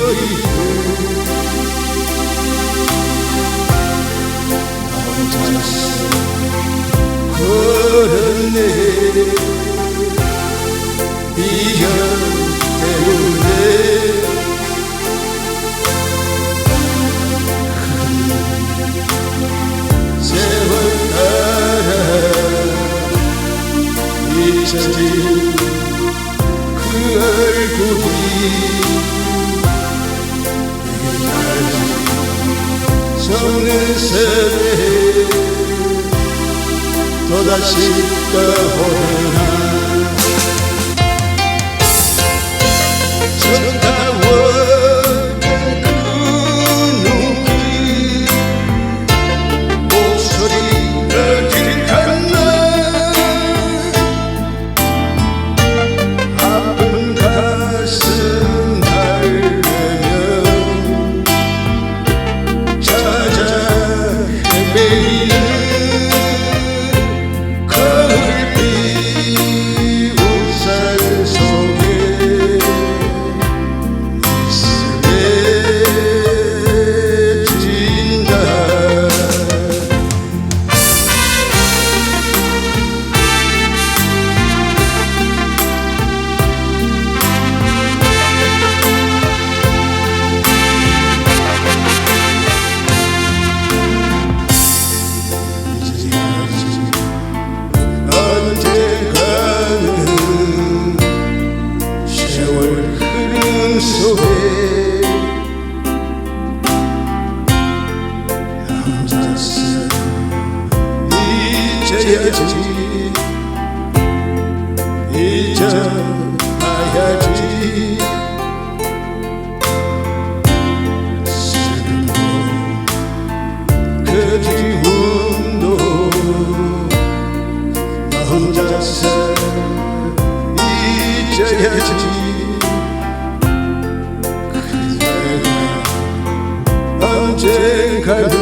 good. se vede, toda città vorrà. 속에 남자스 이제야지 이제 घर